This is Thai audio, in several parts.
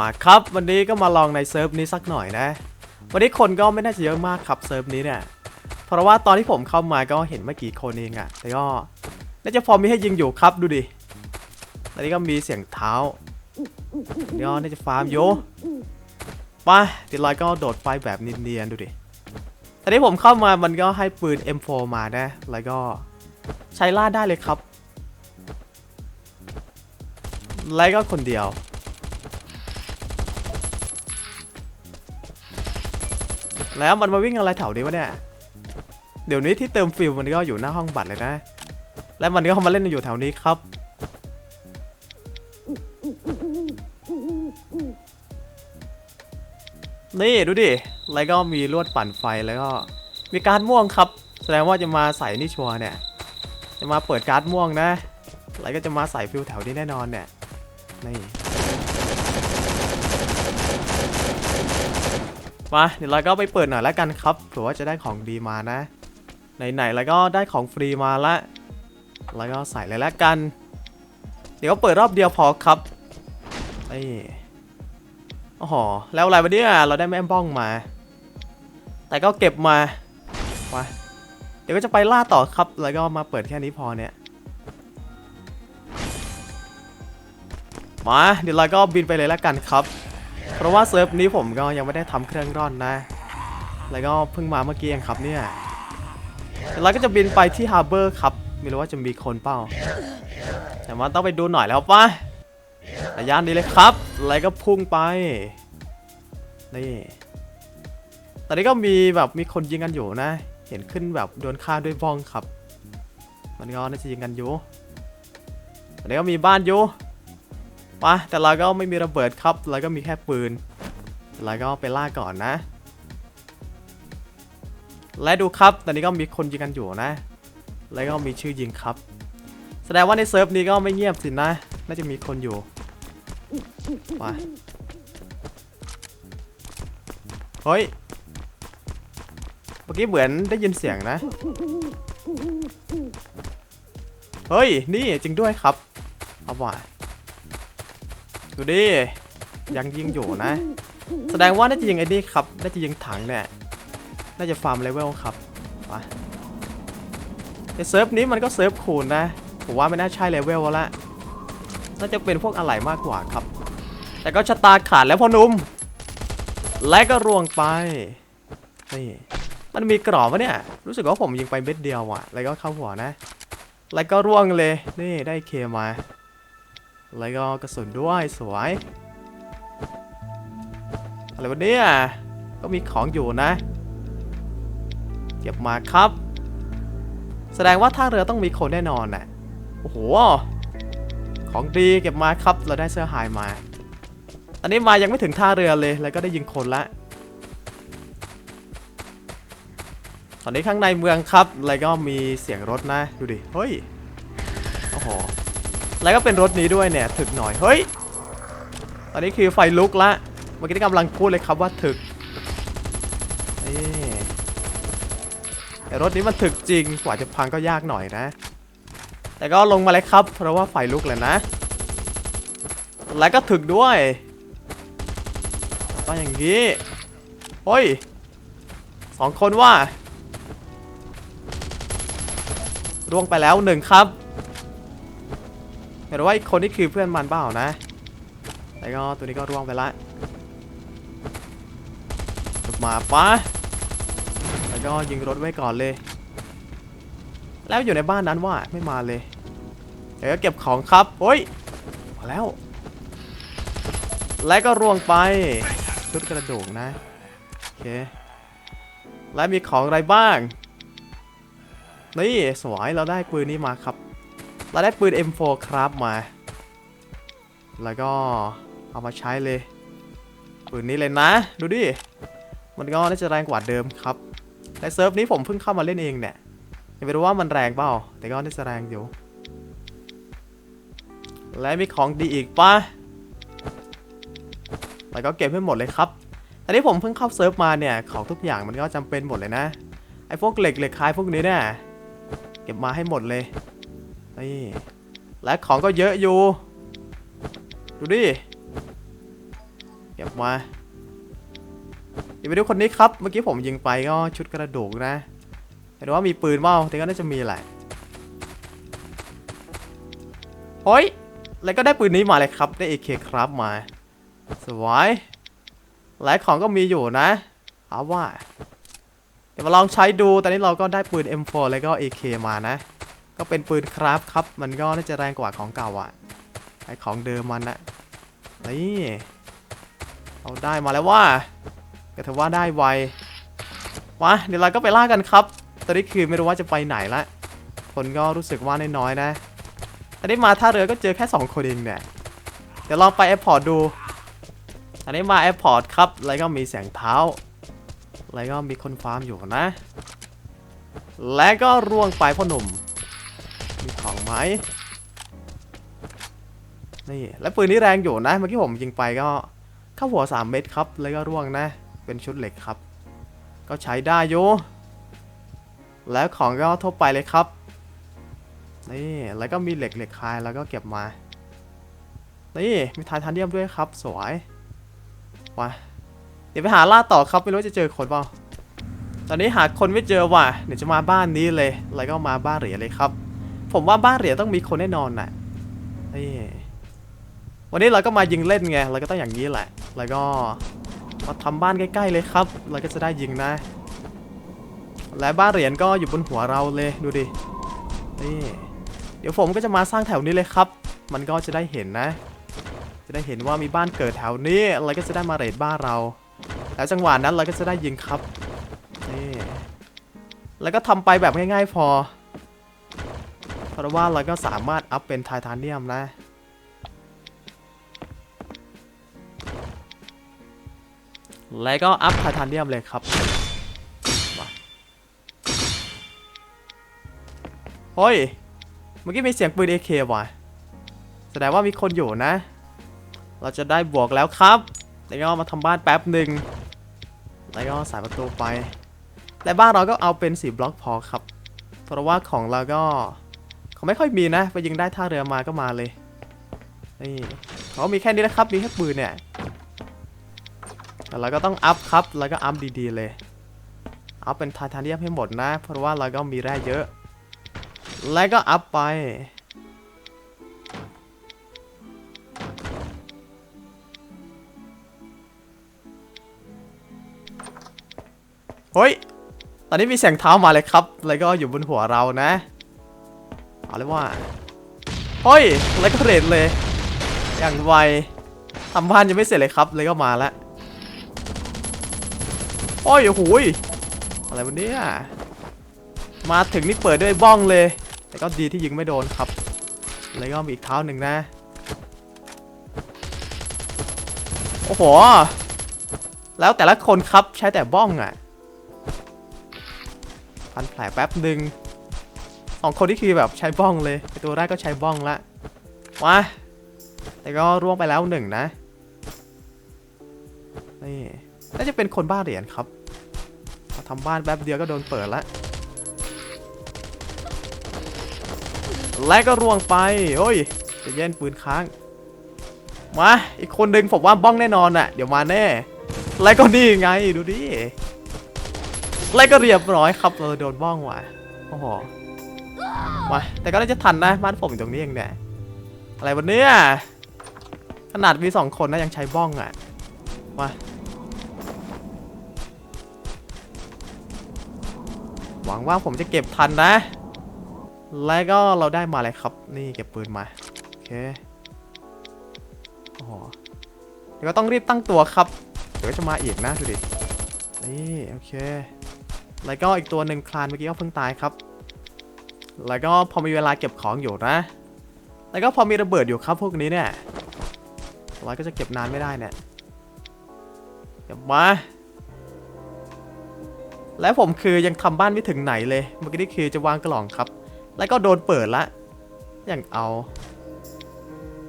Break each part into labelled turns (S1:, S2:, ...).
S1: มาครับวันนี้ก็มาลองในเซิร์ฟนี้สักหน่อยนะ วันนี้คนก็ไม่น่าจะเยอะมากครับเซิร์ฟนี้เนี่ยเพราะว่าตอนที่ผมเข้ามาก็เห็นไม่กี่คนเองอะแต่ก็น่าจะพอมีให้ยิงอยู่ครับดูดิตอนนี้ก็มีเสียงเท้าเดี๋ยวน่าจะฟาร์มโยไปติดลอยก็โดดไฟแบบเนียนๆดูดิตอนนี้ผมเข้ามามันก็ให้ปืน M4 มานะ แล้วก็ใช้ล่าได้เลยครับ แล้วก็คนเดียว แล้วมันมาวิ่งอะไรแถวนี้วะเนี่ย เดี๋ยวนี้ที่เติมฟิลมันก็อยู่หน้าห้องบัตรเลยนะ และมันก็เข้ามาเล่นอยู่แถวนี้ครับ นี่ดูดิ แล้วก็มีลวดปั่นไฟแล้วก็มีการดม่วงครับ แสดงว่าจะมาใส่นี่ชัวเนี่ย จะมาเปิดการ์ดม่วงนะ แล้วก็จะมาใส่ฟิลแถวนี้แน่นอนเนี่ย นี่ มาเดี๋ยวเราก็ไปเปิดหน่อยแล้วกันครับเผื่อว่าจะได้ของดีมานะ ไหนๆแล้วก็ได้ของฟรีมาละแล้วก็ใส่เลยแล้วกัน เดี๋ยวเปิดรอบเดียวพอครับนี่โอ้โหแล้วอะไรวะเนี่ยเราได้แม่บ้องมา แต่ก็เก็บมาไปเดี๋ยวก็จะไปล่าต่อครับ แล้วก็มาเปิดแค่นี้พอเนี่ยมาเดี๋ยวเราก็บินไปเลยแล้วกันครับ เพราะว่าเซิร์ฟนี้ผมก็ยังไม่ได้ทำเครื่องร่อนนะ แล้วก็เพิ่งมาเมื่อกี้เองครับเนี่ยเดี๋ยวก็จะบินไปที่ฮาร์เบอร์ครับ ไม่รู้ว่าจะมีคนเปล่า แต่ว่าต้องไปดูหน่อยแล้วป่ะระยะนี้เลยครับ แล้วก็พุ่งไป นี่ตอนนี้ก็มีแบบมีคนยิงกันอยู่นะ เห็นขึ้นแบบโดนฆ่าด้วยบ้องครับ มันก็น่าจะยิงกันอยู่ตอนนี้ก็มีบ้านอยู่ ปะแต่เราก็ไม่มีระเบิดครับเราก็มีแค่ปืนเราก็ไปล่าก่อนนะ และดูครับ ตอนนี้ก็มีคนยิงกันอยู่นะ แล้วก็มีชื่อยิงครับ แสดงว่าในเซิร์ฟนี้ก็ไม่เงียบสินะ น่าจะมีคนอยู่มาเฮ้ย เมื่อกี้เหมือนได้ยินเสียงนะ เฮ้ย นี่จริงด้วยครับ เอาว่ะ ดูดิ ยังยิงอยู่นะ แสดงว่าน่าจะยิงไอ้นี่ครับ น่าจะยิงถังเนี่ย น่าจะฟาร์มเลเวลครับไปในเซิร์ฟนี้มันก็เซิร์ฟคูณนะ ผมว่าไม่น่าใช่เลเวลละ น่าจะเป็นพวกอะไหล่มากกว่าครับ แต่ก็ชะตาขาดแล้วพ่อนุ่ม และก็ร่วงไป นี่ มันมีกรอบวะเนี่ย รู้สึกว่าผมยิงไปเม็ดเดียวอะแล้วก็เข้าหัวนะ แล้วก็ร่วงเลย นี่ได้เคมา แล้วก็กระสุนด้วยสวย อะไรวะเนี่ย ก็มีของอยู่นะ เก็บมาครับ แสดงว่าท่าเรือต้องมีคนแน่นอนน่ะ โอ้โห ของดีเก็บมาครับ เราได้เสื้อหายมา อันนี้มายังไม่ถึงท่าเรือเลย แล้วก็ได้ยิงคนละ ตอนนี้ข้างในเมืองครับ แล้วก็มีเสียงรถนะ ดูดิ เฮ้ย โอ้โห แล้วก็เป็นรถนี้ด้วยเนี่ยถึกหน่อยเฮ้ยตอนนี้คือไฟลุกละเมื่อกี้กำลังพูดเลยครับว่าถึกนี่แต่รถนี้มันถึกจริงกว่าจะพังก็ยากหน่อยนะ แต่ก็ลงมาเลยครับ เพราะว่าไฟลุกเลยนะ แล้วก็ถึกด้วยก็อย่างนี้เฮ้ยสองคนว่าร่วงไปแล้วหนึ่งครับ เห็นว่าอีกคนนี่คือเพื่อนมันเปล่านะแล้วก็ตัวนี้ก็ร่วงไปละมาปะแล้วก็ยิงรถไว้ก่อนเลย แล้วอยู่ในบ้านนั้นว่าไม่มาเลยเดี๋ยวก็เก็บของครับโอ้ยมาแล้ว และก็ร่วงไปชุดกระโดงนะโอเคและมีของอะไรบ้างนี่สวยเราได้ปืนนี้มาครับ เราได้ปืน M4 ครับมา แล้วก็เอามาใช้เลย ปืนนี้เลยนะ ดูดิ มันก็น่าจะแรงกว่าเดิมครับ ในเซิร์ฟนี้ผมเพิ่งเข้ามาเล่นเองเนี่ยยังไม่รู้ว่ามันแรงเปล่า แต่ก็น่าจะแรงอยู่ และมีของดีอีกปะแล้วก็เก็บให้หมดเลยครับอันนี้ผมเพิ่งเข้าเซิร์ฟมาเนี่ย ของทุกอย่างมันก็จำเป็นหมดเลยนะ ไอ้พวกเหล็กเหล็กคลายพวกนี้เนี่ยเก็บมาให้หมดเลย นี่และของก็เยอะอยู่ ดูดิ เก็บมาเดี๋ยวไปดูคนนี้ครับ เมื่อกี้ผมยิงไปก็ชุดกระดูกนะเห็นว่ามีปืนเปล่าแต่ก็น่าจะมีแหละเฮ้ย แล้วก็ได้ปืนนี้มาเลยครับ ได้ AK ครับมา สวย หลายของก็มีอยู่นะเอาว่า เดี๋ยวมาลองใช้ดู ตอนนี้เราก็ได้ปืน M4 แล้วก็ AK มานะ ก็เป็นปืนครับครับ มันก็น่าจะแรงกว่าของเก่าอะไอของเดิมมันนะนี่เอาได้มาแล้วว่าก็ถือว่าได้ไวมาเดี๋ยวเราก็ไปล่ากันครับ ตอนนี้คือไม่รู้ว่าจะไปไหนละคนก็รู้สึกว่าน้อยๆนะตอนนี้มาท่าเรือก็เจอแค่ 2 คนเองเนี่ยเดี๋ยวลองไปแอร์พอร์ตดู อันนี้มาแอร์พอร์ตครับ แล้วก็มีแสงเท้า แล้วก็มีคนฟาร์มอยู่นะ และก็ร่วงไปพ่อหนุ่ม ไหมนี่และปืนนี้แรงอยู่นะ เมื่อกี้ผมยิงไปก็เข้าหัว 3 เม็ดครับ แล้วก็ร่วงนะ เป็นชุดเหล็กครับ ก็ใช้ได้อยู่แล้วของก็ทั่วไปเลยครับ นี่ แล้วก็มีเหล็กเหล็กคายแล้วก็เก็บมา นี่ มีไททานเนียมด้วยครับ สวยมาเดี๋ยวไปหาล่าต่อครับ ไม่รู้จะเจอคนเปล่า ตอนนี้หาคนไม่เจอว่ะ เดี๋ยวจะมาบ้านนี้เลย แล้วก็มาบ้านเหรียญเลยครับ ผมว่าบ้านเหรียญต้องมีคนแน่นอนน่ะนี่วันนี้เราก็มายิงเล่นไง เราก็ต้องอย่างนี้แหละ แล้วก็มาทำบ้านใกล้ๆเลยครับ เราก็จะได้ยิงนะ และบ้านเหรียญก็อยู่บนหัวเราเลย ดูดิ นี่ เดี๋ยวผมก็จะมาสร้างแถวนี้เลยครับ มันก็จะได้เห็นนะ จะได้เห็นว่ามีบ้านเกิดแถวนี้เราก็จะได้มาเรดบ้านเรา แล้วจังหวะนั้นเราก็จะได้ยิงครับ นี่ แล้วก็ทำไปแบบง่าย ๆ พอ เพราะว่าเราก็สามารถอัพเป็นไททานเนียมนะ แล้วก็อัพไททานเนียมเลยครับเฮ้ย เมื่อกี้มีเสียงปืน AK ว่ะ แสดงว่ามีคนอยู่นะ เราจะได้บวกแล้วครับแล้วก็มาทำบ้านแป๊บหนึ่งแล้วก็ใส่ประตูไป และบ้านเราก็เอาเป็นสีบล็อกพอครับ เพราะว่าของเราก็ เขาไม่ค่อยมีนะ ไปยิงได้ท่าเรือมาก็มาเลย นี่เขามีแค่นี้นะครับ มีแค่ปืนเนี่ยแต่เราก็ต้องอัพครับ แล้วก็อัพดีๆเลย อัพเป็นไททาเนียมให้หมดนะ เพราะว่าเราก็มีแร่เยอะ แล้วก็อัพไปเฮ้ย ตอนนี้มีเสียงเท้ามาเลยครับ แล้วก็อยู่บนหัวเรานะ เอาเลยว่าเฮ้ยแล้วก็เรดเลย อย่างไวทำบ้านยังไม่เสร็จเลยครับ เลยก็มาแล้วโอ้ยโอ้โหยอะไรวันนี้มาถึงนี่เปิดด้วยบ้องเลย แต่ก็ดีที่ยิงไม่โดนครับแล้วก็มีอีกเท้าหนึ่งนะ โอ้โห แล้วแต่ละคนครับใช้แต่บ้องอะพันแผลแป๊บหนึ่ง สองคนที่คือแบบใช้บ้องเลยตัวแรกก็ใช้บ้องละมาแต่ก็ร่วงไปแล้วหนึ่งนะนี่น่าจะเป็นคนบ้าเหรียญครับมาทำบ้านแป๊บเดียวก็โดนเปิดละและก็ร่วงไปโอ้ยจะเย็นปืนค้างมาอีกคนหนึ่งผมว่าบ้องแน่นอนอะ่ะ เดี๋ยวมาแน่ และก็นี่ไงดูดิไล่ก็เรียบร้อยครับเราโดนบ้องว่ะโอ้โห มาแต่ก็น่าจะทันนะบ้านผมอยู่ตรงนี้เองเนี่ยอะไรวันนี้ขนาดมีสองคนนะยังใช้บ้องอะมาหวังว่าผมจะเก็บทันนะ แล้วก็เราได้มาเลยครับ นี่เก็บปืนมา โอเคโอ้เดี๋ยวก็ต้องรีบตั้งตัวครับ เดี๋ยวจะมาอีกนะดูดิ นี่ โอเค แล้วก็อีกตัวหนึ่งคลานเมื่อกี้ก็เพิ่งตายครับ แล้วก็พอมีเวลาเก็บของอยู่นะ แล้วก็พอมีระเบิดอยู่ครับพวกนี้เนี่ยเราก็จะเก็บนานไม่ได้เนี่ยเก็บมา และผมคือยังทำบ้านไม่ถึงไหนเลยเมื่อกี้นี่คือจะวางกล่องครับ แล้วก็โดนเปิดละ อย่างเอา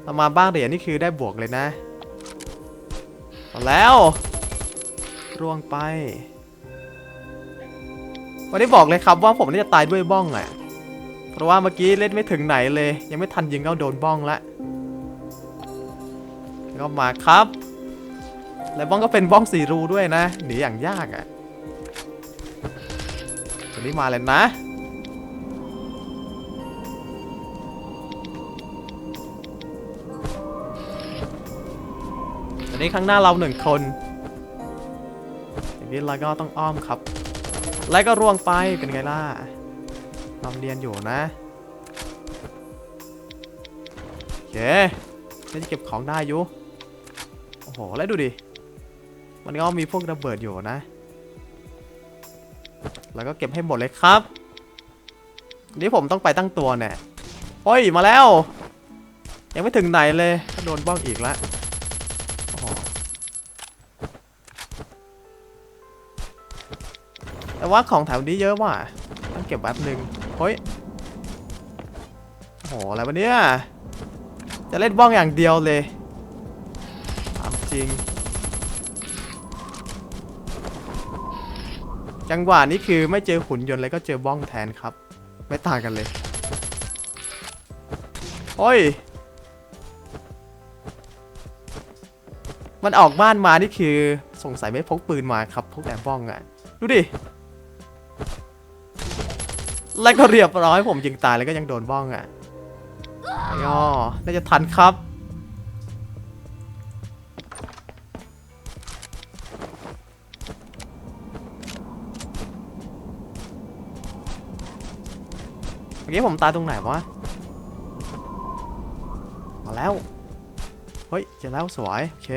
S1: เรามาบ้านเหรียญนี่คือได้บวกเลยนะเอาแล้วร่วงไปวันนี้บอกเลยครับว่าผมน่าจะตายด้วยบ้องอะ เพราะว่าเมื่อกี้เล่นไม่ถึงไหนเลย ยังไม่ทันยิงก็โดนบ้องละแล้วก็มาครับ และบ้องก็เป็นบ้องสี่รูด้วยนะหนีอย่างยากอะ่ะตัวนี้มาเลยนะตอนนี้ข้างหน้าเราหนึ่งคนอย่างนี้เราก็ต้องอ้อมครับ แล้วก็ร่วงไปเป็นไงล่ะ เราเรียนอยู่นะโอเคน่าจะเก็บของได้อยู่โอ้โหแล้วดูดิ มันก็มีพวกระเบิดอยู่นะ แล้วก็เก็บให้หมดเลยครับ นี่ผมต้องไปตั้งตัวเนี่ยโอ้ยมาแล้ว ยังไม่ถึงไหนเลยก็โดนบ้องอีกแล้วโอ้โหแต่ว่าของแถวนี้เยอะว่ะ ต้องเก็บแป๊บหนึ่ง เฮ้ยโหอะไรวะเนี่ย จะเล่นบ้องอย่างเดียวเลยถามจริง จังหวะนี้คือไม่เจอหุ่นยนต์เลยก็เจอบ้องแทนครับ ไม่ต่างกันเลยโอ้ย มันออกบ้านมานี่คือสงสัยไม่พกปืนมาครับพกแต่บ้องอะ่ะ ดูดิ แล้วก็เรียบร้อยผมยิงตายแล้วก็ยังโดนบ้องอะอ๋อน่าจะทันครับ เมื่อกี้ผมตายตรงไหนวะ มาแล้ว เฮ้ยเจอแล้วสวย โอเค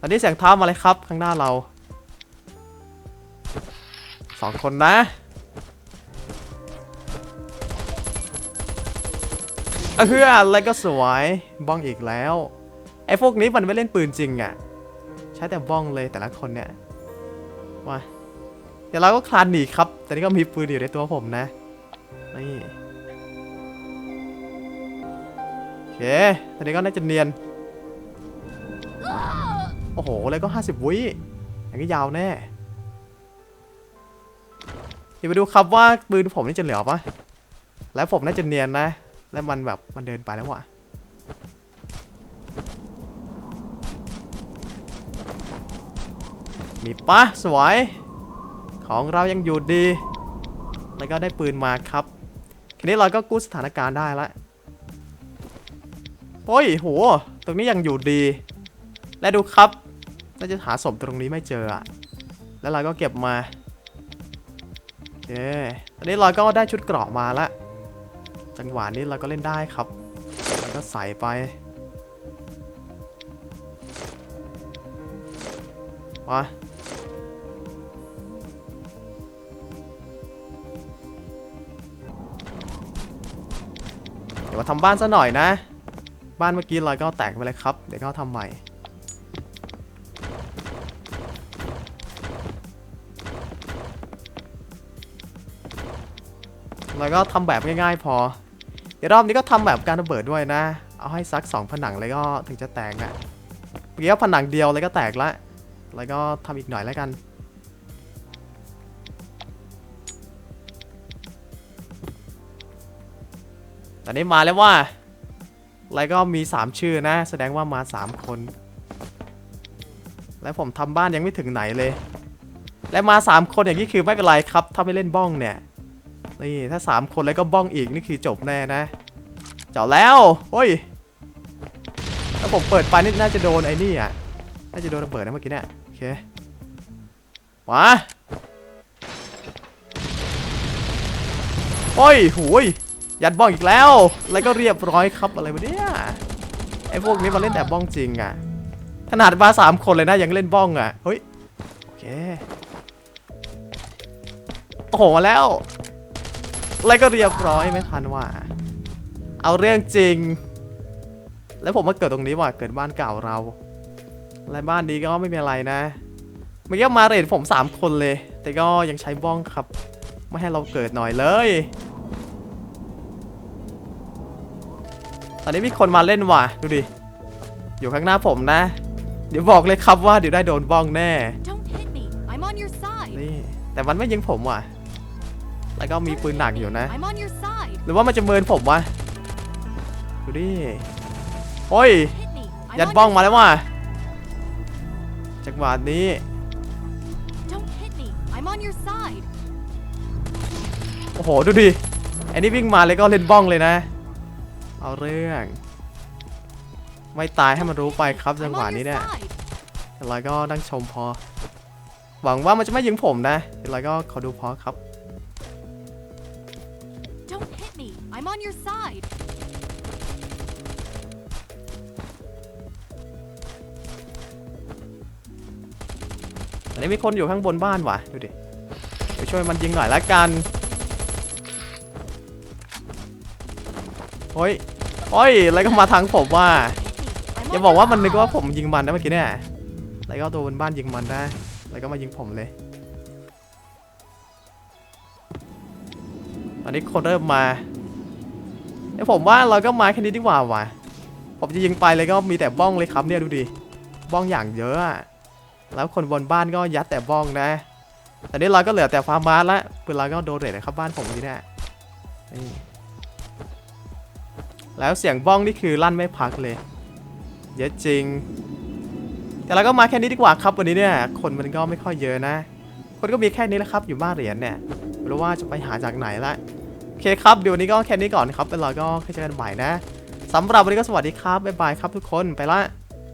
S1: ตอนนี้เสียงเท้ามาเลยครับ ข้างหน้าเรา สองคนนะ เออเฮืออะไรก็สวยบ้องอีกแล้ว ไอ้พวกนี้มันไม่เล่นปืนจริงอะ่ะ ใช้แต่บ้องเลยแต่ละคนเนี่ยมาเดี๋ยวเราก็คลานหนีครับ แต่นี่ก็มีปืนอยู่ในตัวผมนะนี่โอเคตอนนี้ก็น่าจะเนียน โอ้โหแล้วก็ 50 วิอย่างนี้ยาวแน่เดี๋ยวไปดูครับว่าปืนผมนี่จะเหลือปะแล้วผมน่าจะเนียนนะ แล้วมันแบบมันเดินไปแล้วว่ะมีปะสวย ของเรายังอยู่ดี แล้วก็ได้ปืนมาครับทีนี้เราก็กู้สถานการณ์ได้ละโอ้ยโห ตรงนี้ยังอยู่ดี และดูครับ น่าจะหาศพตรงนี้ไม่เจออะแล้วเราก็เก็บมาโอเคตอนนี้เราก็ได้ชุดเกราะมาละ จังหวะนี้เราก็เล่นได้ครับแล้วก็ใส่ไปมาเดี๋ยวมาทำบ้านซะหน่อยนะ บ้านเมื่อกี้เราก็แตกไปเลยครับ เดี๋ยวก็ทำใหม่แล้วก็ทำแบบง่ายๆพอ เดี๋ยวรอบนี้ก็ทำแบบการระเบิดด้วยนะ เอาให้ซักสองผนังเลยก็ถึงจะแตกอะเมื่อกี้ผนังเดียวเลยก็แตกละ แล้วก็ทำอีกหน่อยแล้วกัน ตอนนี้มาแล้วว่า แล้วก็มี 3 ชื่อนะ แสดงว่ามา 3 คน และผมทำบ้านยังไม่ถึงไหนเลย และมา 3 คนอย่างนี้คือไม่เป็นไรครับ ถ้าไม่เล่นบ้องเนี่ย นี่ถ้า 3 คนแล้วก็บ้องอีกนี่คือจบแน่นะเจาะแล้วโอ้ยถ้าผมเปิดไปนี่น่าจะโดนไอ้นี่อะน่าจะโดนระเบิดนะเมื่อกี้เนี่ยโอเคมาโอ้ยหูยยัดบ้องอีกแล้ว แล้วก็เรียบร้อยครับอะไรวะเนี่ยไอ้พวกนี้มาเล่นแต่บ้องจริงอะขนาดมาสามคนเลยนะยังเล่นบ้องอะเฮ้ยโอเคโอ้โหมาแล้ว แล้วก็เรียบร้อยไม่ทันว่ะเอาเรื่องจริง แล้วผมมาเกิดตรงนี้ว่ะเกิดบ้านเก่าเรา และบ้านนี้ก็ไม่มีอะไรนะเมื่อกี้มาเรทผม 3 คนเลย แต่ก็ยังใช้บ้องครับ ไม่ให้เราเกิดหน่อยเลย ตอนนี้มีคนมาเล่นว่ะ ดูดิ อยู่ข้างหน้าผมนะ เดี๋ยวบอกเลยครับว่าเดี๋ยวได้โดนบ้องแน่
S2: Don't hit me. I'm on your side.
S1: นี่แต่มันไม่ยิงผมว่ะ แล้วก็มีปืนหนักอยู่นะ
S2: I'm on your side.
S1: หรือว่ามันจะเมินผมวะ ดูดิโอ้ย
S2: Hit me. I'm
S1: ยัด
S2: on
S1: บ้อง
S2: your
S1: มาแล้วว่ะจังหวะนี้
S2: Don't hit me. I'm on your side.
S1: โอ้โห ดูดิไอ้นี่วิ่งมาเลยก็เล่นบ้องเลยนะ เอาเรื่อง ไม่ตายให้มันรู้ไปครับจัง
S2: I'm
S1: หวะ
S2: on
S1: นี้
S2: your
S1: เนี่ย
S2: side.
S1: แต่เราก็นั่งชมพอ หวังว่ามันจะไม่ยิงผมนะแต่เราก็ขอดูพอครับ
S2: I'm on your side.
S1: อันนี้มีคนอยู่ข้างบนบ้านว่ะ ดูดิ ไปช่วยมันยิงหน่อยละกันเฮ้ย โอ้ย อะไรก็มาทางผมว่า อย่าบอกว่ามันนึกว่าผมยิงมันนะเมื่อกี้เนี่ยแล้วก็ตัวบนบ้านยิงมันได้แล้วก็มายิงผมเลย ตอนนี้คนเริ่มมา ไอ้ยผมว่าเราก็มาแค่นี้ดีกว่าว่ะผมจะยิงไปเลยก็มีแต่บ้องเลยครับเนี่ยดูดิบ้องอย่างเยอะอะแล้วคนบนบ้านก็ยัดแต่บ้องนะตอนนี้เราก็เหลือแต่ฟาร์มบาสละปืนเราก็โดนเรทนะครับบ้านผมเมื่เนี่ยนี่แล้วเสียงบ้องนี่คือลั่นไม่พักเลย เยอะจริง แต่เราก็มาแค่นี้ดีกว่าครับวันนี้เนี่ย คนมันก็ไม่ค่อยเยอะนะ คนก็มีแค่นี้แหละครับอยู่บ้านเหรียญเนี่ยไม่รู้ว่าจะไปหาจากไหนละ เคครับเดี๋ยววันนี้ก็แค่นี้ก่อนครับแล้วเราก็ค่อยเจอกันใหม่นะสำหรับวันนี้ก็สวัสดีครับบ๊ายบายครับทุกคนไปละ